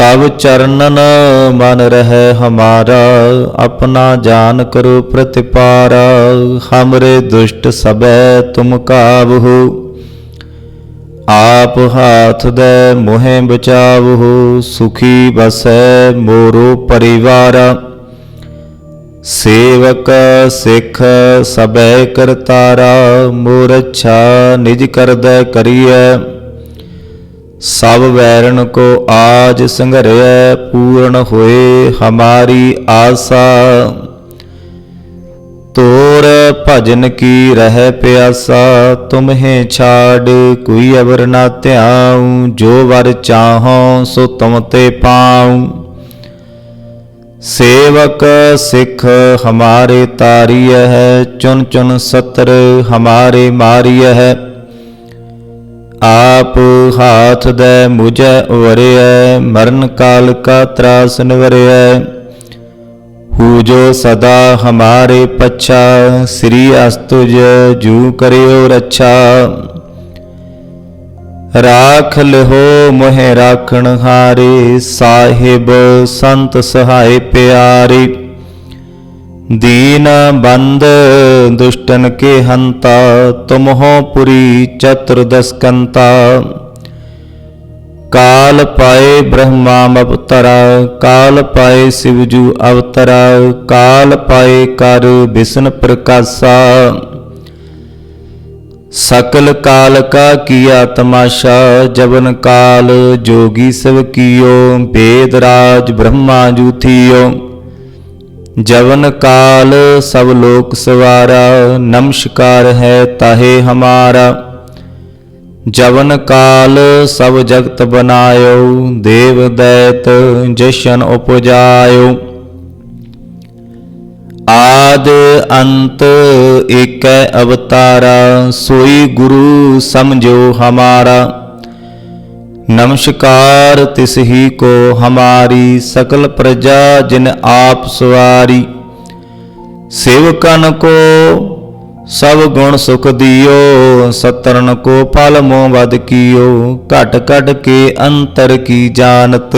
ਤਬ ਚਰਨਨ ਮਨ ਰਹਿ ਹਮਾਰਾ, ਆਪਣਾ ਜਾਨ ਕਰੋ ਪ੍ਰਤਿਪਾਰ, ਹਮਰੇ ਦੁਸ਼ਟ ਸਬੈ ਤੁਮ ਕਾਬਹੋ ਆਪ ਹਾਥ ਦੇ ਮੋਹਿ ਬਚਾਵੋ ਸੁਖੀ ਬਸੈ ਮੋਰੋ ਪਰਿਵਾਰ। ਸੇਵਕ ਸਿੱਖ ਸਬੈ ਕਰਤਾਰਾ ਮੋਰ ਅੱਛਾ ਨਿਜ ਕਰਦੈ ਕਰੀਐ। ਸਭ ਵੈਰਨ ਕੋ ਆਜ ਸੰਘਰਿਐ ਪੂਰਨ ਹੋਏ ਹਮਾਰੀ ਆਸਾ। ਤੋਰ ਭਜਨ ਕੀ ਰਹਿ ਪਿਆਸਾ, ਤੁਮਹੇ ਛਾੜ ਕੋਈ ਅਵਰ ਨਾ ਧਿਆਉ, ਜੋ ਵਰ ਚਾਹੋ ਸੋ ਤੁਮ ਤੇ ਪਾਉ। ਸੇਵਕ ਸਿੱਖ ਹਮਾਰੇ ਤਾਰੀਐ ਹੈ ਚੁਨ ਚੁਨ ਸਤਰ ਹਮਾਰੇ ਮਾਰੀਐ ਹੈ। ਆਪ ਹਾਥ ਦੇ ਮੁਝੈ ਉਵਰਿਐ ਮਰਨ ਕਾਲ ਕਾ ਤਰਾਸ ਨਿਵਰਿਐ। ਹੂ ਜੋ ਸਦਾ ਹਮਾਰੇ ਪਛਾ, ਸ੍ਰੀ ਅਸਤੁਜ ਜੂ ਕਰਿਓ ਰੱਛਾ। ਰਾਖ ਲਿਹੋ ਮੋਹਿ ਰਾਖਣ ਹਾਰੇ, ਸਾਹਿਬ ਸੰਤ ਸਹਾਇ ਪਿਆਰੇ। ਦੀਨ ਬੰਦ ਦੁਸ਼ਟਨ ਕੇ ਹੰਤਾ, ਤੁਮਹੋ ਪੁਰੀ ਚਤੁਰਦਸਕੰਤਾ ਕਾਲ ਪਾਏ ਬ੍ਰਹਮਾ ਅਵਤਰਾ ਕਾਲ ਪਾਏ ਸਿਵਜੂ ਅਵਤਰਾ, ਕਾਲ ਪਾਏ ਕਰ ਬਿਸ਼ਨ ਪ੍ਰਕਾਸ਼ਾ। ਸਕਲ ਕਾਲ ਕਾ ਕੀਆ ਤਮਾਸ਼ਾ, ਜਵਨ ਕਾਲ ਜੋਗੀ ਸਭ ਕੀਓ, ਬੇਦ ਰਾਜ ਬ੍ਰਹਮਾ ਜੂਥੀਓ ਜਵਨ ਕਾਲ ਸਭ ਲੋਕ ਸਵਾਰਾ, ਨਮਸਕਾਰ ਹੈ ਤਾਹੇ ਹਮਾਰਾ। ਜਵਨ ਕਾਲ ਸਭ ਜਗਤ ਬਨਾਇਓ, ਦੇਵ ਦੈਤ ਜਸ਼ਨ ਉਪਜਾਇਓ। ਆਦ ਅੰਤ ਏਕੈ ਅਵਤਾਰਾ, ਸੋਈ ਗੁਰੂ ਸਮਝੋ ਹਮਾਰਾ। ਨਮਸਕਾਰ ਤਿਸ ਹੀ ਕੋ ਹਮਾਰੀ ਸਕਲ ਪ੍ਰਜਾ ਜਿਨ ਆਪ ਸਵਾਰੀ। ਸੇਵਕਨ ਕੋ ਸਭ ਗੁਣ ਸੁਖ ਦਿਓ, ਸਤਰਨ ਕੋ ਫਲ ਮੋ ਵਦ ਕੀਓ, ਘਟ ਘਟ ਕੇ ਅੰਤਰ ਕੀ ਜਾਣਤ।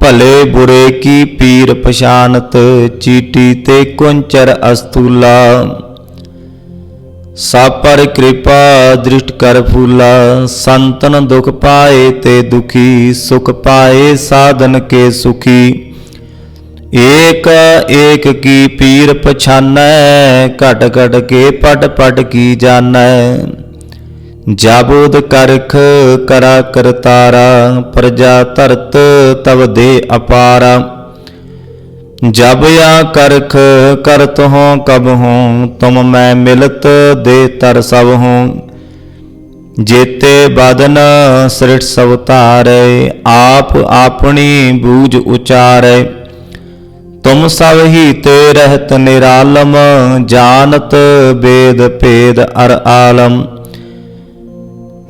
ਭਲੇ ਬੁਰੇ ਕੀ ਪੀਰ ਪਛਾਨਤ, ਚੀਟੀ ਤੇ ਕੁੰਚਰ ਅਸਤੂਲਾ। ਸਭ ਪਰ ਕਿਰਪਾ ਦ੍ਰਿਸ਼ਟ ਕਰ ਫੂਲਾ, ਸੰਤਨ ਦੁਖ ਪਾਏ ਤੇ ਦੁਖੀ, ਸੁਖ ਪਾਏ ਸਾਧਨ ਕੇ ਸੁਖੀ। ਏਕ ਏਕ ਕੀ ਪੀਰ ਪਛਾਨੈ, ਘਟ ਘਟ ਕੇ ਪਟ ਪਟ ਕੀ ਜਾਣੈ ਜਾਬੋਦ ਕਰਖ ਕਰਾ ਕਰਤਾਰਾ, ਪ੍ਰਜਾ ਧਰਤ ਤਵ ਦੇ ਅਪਾਰਾ। ਜਬ ਆ ਕਰਖ ਕਰਤ ਹੋਂ, ਕਬ ਹੋਂ, ਤੁਮ ਮੈਂ ਮਿਲਤ ਦੇ ਤਰ ਸਭ ਹੋਂ। ਜੇਤੇ ਬਦਨ ਸ੍ਰਿਟ ਸਭ ਧਾਰੇ, ਆਪ ਆਪਣੀ ਬੂਝ ਉਚਾਰੇ। ਤੁਮ ਸਭ ਹੀ ਤੇ ਰਹਿਤ ਨਿਰਾਲਮ, ਜਾਣਤ ਬੇਦ ਭੇਦ ਅਰ ਆਲਮ।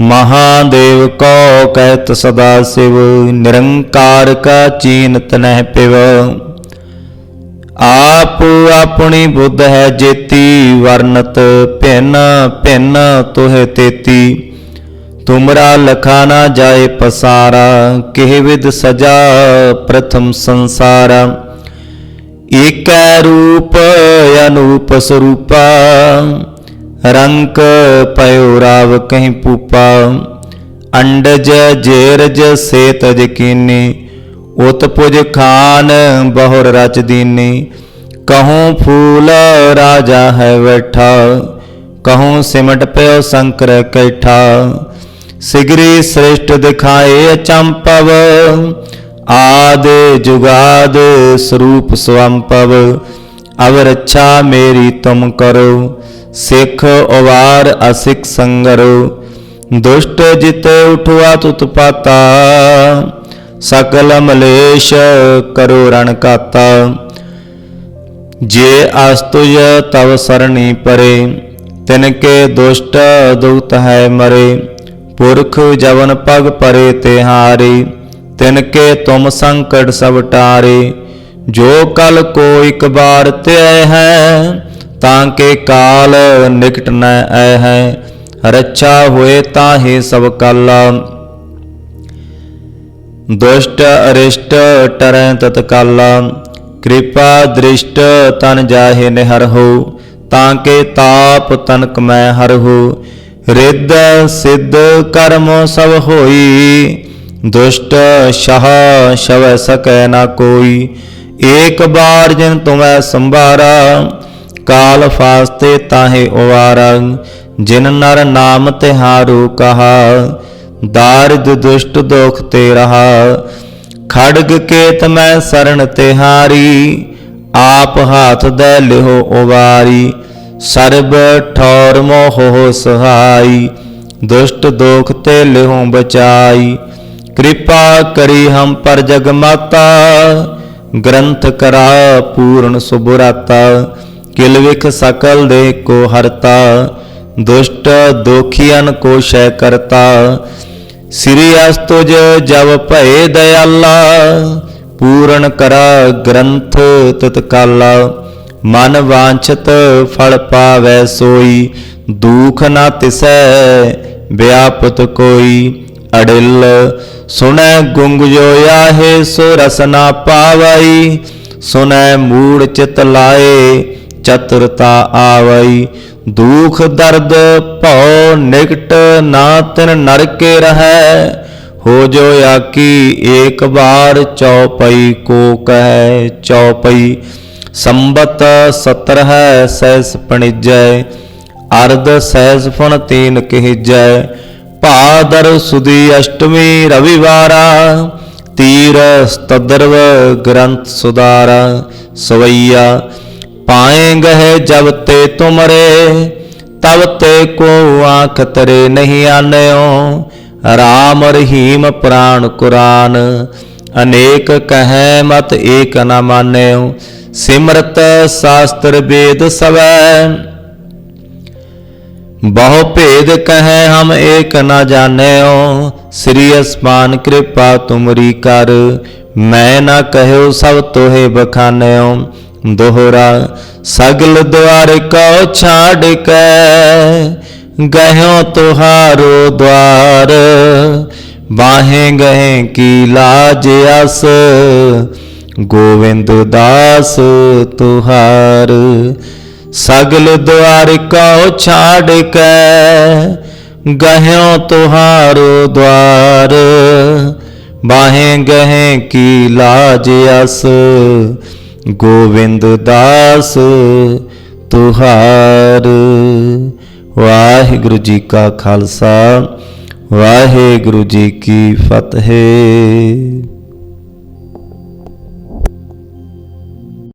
ਮਹਾਦੇਵ ਕੋ ਕਹਿਤ ਸਦਾ ਸਿਵ, ਨਿਰੰਕਾਰ ਕਾ ਚੀਨਤ ਨਹਿ ਪਿਵ। ਆਪ ਆਪਣੀ ਬੁੱਧ ਹੈ ਜੇਤੀ, ਵਰਨਤ ਭਿੰਨ ਭਿੰਨ ਤੋਹਿ ਤੇਤੀ। ਤੁਮਰਾ ਲਖਾ ਨਾ ਜਾਏ ਪਸਾਰਾ, ਕਿਹ ਵਿਦ ਸਜਾ ਪ੍ਰਥਮ ਸੰਸਾਰ। ਏਕੈ ਰੂਪ, ਅਨੂਪ ਸਰੂਪਾ ਰੰਕ ਪਇਓ ਰਾਵ ਕਹੀਂ ਪੂਪਾ, ਅੰਡਜ ਜੇਰਜ ਸੇ ਤਜ ਕੀਨੀ, ਉਤ ਪੁਜ ਖਾਨ ਬਹੁਰ ਰਚ ਦੀਨੀ, ਕਹੂੰ ਫੂਲ ਰਾਜਾ ਹੈ ਬੈਠਾ, ਕਹੂੰ ਸਿਮਟ ਪਿਓ ਸੰਕਰ ਕੈਠਾ, ਸਿਗਰੀ ਸ੍ਰਿਸ਼ਟ ਦਿਖਾਏ ਅਚੰਪਵ ਆਦ ਜੁਗਾਦ ਸਰੂਪ ਸਵੰਪਵ ਅਵਰ ਅੱਛਾ ਮੇਰੀ ਤੁਮ ਕਰੋ, ਸਿੱਖ ਉਵਾਰ ਅਸਿਕ ਸੰਗਰੋ, ਦੁਸ਼ਟ ਜਿਤ ਉਠਵਾ ਤੁਤ ਪਾਤਾ, ਸਕਲ ਮਲੇਸ਼ ਕਰੋ ਰਣ ਕਾਤਾ। ਜੇ ਅਸਤੁਜ ਤਵ ਸਰਣੀ ਪਰੇ, ਤਿਨ ਕੇ ਦੁਸ਼ਟ ਦੁਤ ਹੈ ਮਰੇ, ਪੁਰਖ ਜਵਨ ਪਗ ਪਰੇ ਤੇ ਹਾਰੇ, ਤਿਨ ਕੇ ਤੁਮ ਸੰਕਟ ਸਭ ਟਾਰੇ ਜੋ ਕਲ ਕੋ ਇਕ ਬਾਰ ਤੇ ਹੈ, ਤਾਂ ਕੇ ਕਾਲ ਨਿਕਟ ਨ ਐ ਹੈ। ਰੱਛਾ ਹੋਏ ਤਾਹੇ ਸਭ ਕਾਲਾ। ਦੁਸ਼ਟ ਅਰਿਸ਼ਟ ਟਰੈ ਤਤਕਾਲਾ ਕਿਰਪਾ ਦ੍ਰਿਸ਼ਟ ਤਨ ਜਾਹੇ ਨਿਹਰ ਹੋ, ਤਾਂ ਕੇ ਤਾਪ ਤਨਕ ਮੈਂ ਹਰ ਹੋ। ਰਿੱਧ ਸਿੱਧ ਕਰਮ ਸਭ ਹੋਈ, ਦੁਸ਼ਟ ਸ਼ਾਹ ਸ਼ਵ ਸਕੈ ਨਾ ਕੋਈ। ਏਕ ਬਾਰ ਜਿਨ ਤੁਮੈ ਸੰਭਾਰਾ, ਕਾਲ ਫਾਸਤੇ ਤਾਹੇ ਉਵਾਰਾ, ਜਿਨ ਨਰ ਨਾਮ ਤਿਹਾਰੂ ਕਹਾ, ਦਾਰਿਦ ਦੁਸ਼ਟ ਦੋਖ ਤੇ ਰਹਾ, ਖੜਗ ਕੇਤ ਮੈਂ ਸਰਣ ਤਿਹਾਰੀ, ਆਪ ਹਾਥ ਦੇ ਲਿਹੋ ਉਵਾਰੀ, ਸਰਬ ਠੌਰ ਮੋਹ ਸਹਾਈ, ਦੁਸ਼ਟ ਦੋਖ ਤੇ ਲਿਹੋ ਬਚਾਈ, ਕਿਰਪਾ ਕਰੀ ਹਮ ਪਰ ਜਗ ਮਾਤਾ ਗ੍ਰੰਥ ਕਰਾ, ਪੂਰਨ ਸੁਭਰਾਤਾ, ਕਿਲ ਵਿਖ ਸਕਲ ਦੇ ਕੋ ਹਰਤਾ, ਦੁਸ਼ਟ ਦੋਖੀਆਂ ਕੋ ਸ਼ੈ ਕਰਤਾ, ਸ੍ਰੀ ਅਸਤੁਜ ਜਬ ਭਏ ਦਇਆਲਾ, ਪੂਰਨ ਕਰਾ ਗ੍ਰੰਥ ਤਤਕਾਲਾ, ਮਨ ਵਾਂਛਤ ਫਲ ਪਾਵੈ ਸੋਈ, ਦੁਖ ਨਾ ਤਿਸੈ, ਵਿਆਪਤ ਕੋਈ। ਅੜਿਲ, ਸੁਣੈ ਗੁੰਗ ਜੋ ਆਹੇ, ਸੋ ਰਸ ਪਾਵਈ। ਸੁਣੈ ਮੂੜ ਚਿਤ ਲਾਏ, ਚਤੁਰਤਾ ਆਵਈ। ਦੁਖ ਦਰਦ ਭਉ ਨਿਕਟ ਨਾ ਤਿਨ ਨਰਕੇ ਰਹੈ। ਹੋ ਜੋ ਆਕੀ ਏਕ ਬਾਰ ਚੌਪਈ ਕੋ ਕਹੈ, ਚੌਪਈ ਸੰਬਤ 70 ਹੈ ਸੈਸ ਪਣਿਜੈ। ਅਰਧ ਸਹਿਜ ਫਣ ਤੀਨ ਕਹਿਜੈ। ਭਾਦਰ ਸੁਦੀ ਅਸ਼ਟਮੀ ਰਵਿਵਾਰਾ ਤੀਰ ਸਤਦਰਵ ਗ੍ਰੰਥ ਸੁਦਾਰਾ ਸਵਈਆ, ਪਾਏ ਗਏ ਜਬ ਤੇ ਤੁਮਰੇ, ਤਬ ਤੇ ਕੋ ਆਖ ਤਰੇ ਨਹੀਂ ਆਨਿਓ, ਰਾਮ ਰਹੀਮ ਪ੍ਰਾਨ ਕੁਰਾਨ, ਅਨੇਕ ਕਹੈ ਮਤ ਏਕ ਨ ਮਾਨਿਓ, ਸਿਮਰਤ ਸ਼ਾਸਤਰ ਵੇਦ ਸਵੈ ਬਹੁ ਭੇਦ ਕਹੈ ਹਮ ਏਕ ਨ ਜਾਣਿਓ। ਸ੍ਰੀ ਅਸਮਾਨ ਕਿਰਪਾ ਤੁਮਰੀ ਕਰ। ਮੈਂ ਨਾ ਕਹਿਓ ਸਭ ਤੋਹੇ ਬਖਾਨਿਓ। ਦੋਹਰਾ, ਸਗਲ ਦੁਆਰ ਕਉ ਛਾੜ ਕੇ। ਗਹਿਓ ਤੁਹਾਰੋ ਦੁਆਰ ਬਾਹੇ ਗਏ ਕੀ ਲਾਜ ਅਸ। ਗੋਵਿੰਦ ਦਾਸ ਤੁਹਾਰ। ਸਗਲ ਦੁਆਰ ਕਉ ਛਾੜ ਕੈ ਗਹਿਓ ਤੁਹਾਰੋ ਦੁਆਰ। ਬਾਹੇ ਗਏ ਕੀ ਲਾਜ ਅਸ, ਗੋਵਿੰਦ ਦਾਸ ਤੁਹਾਰ। ਵਾਹਿਗੁਰੂ ਜੀ ਕਾ ਖਾਲਸਾ, ਵਾਹਿਗੁਰੂ ਜੀ ਕੀ ਫਤਿਹ।